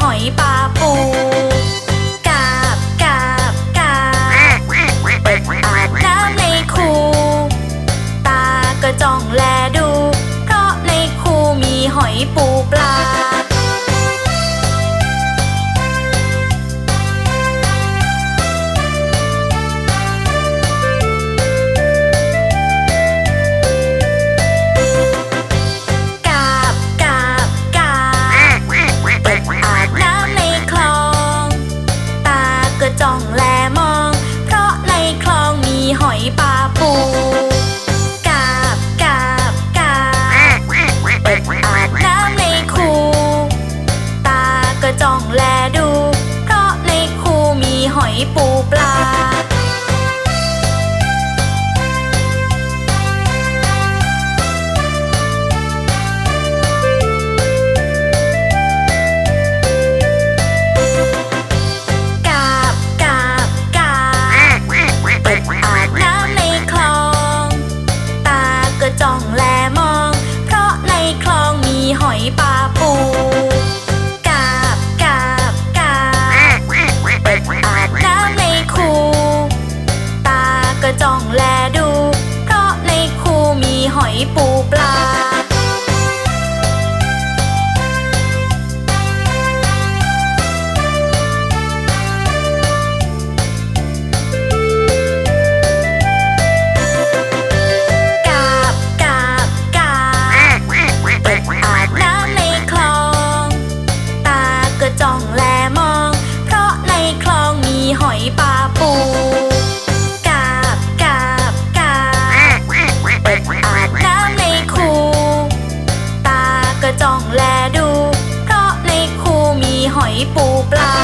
หอยปลา จ้องแลมอง เพราะในคลองมีหอยปลาปูกาบกาบกาบเปิดอาบน้ำในคูตาก็จ้องแลดู เพราะในคูมีหอยปูป ปูปลา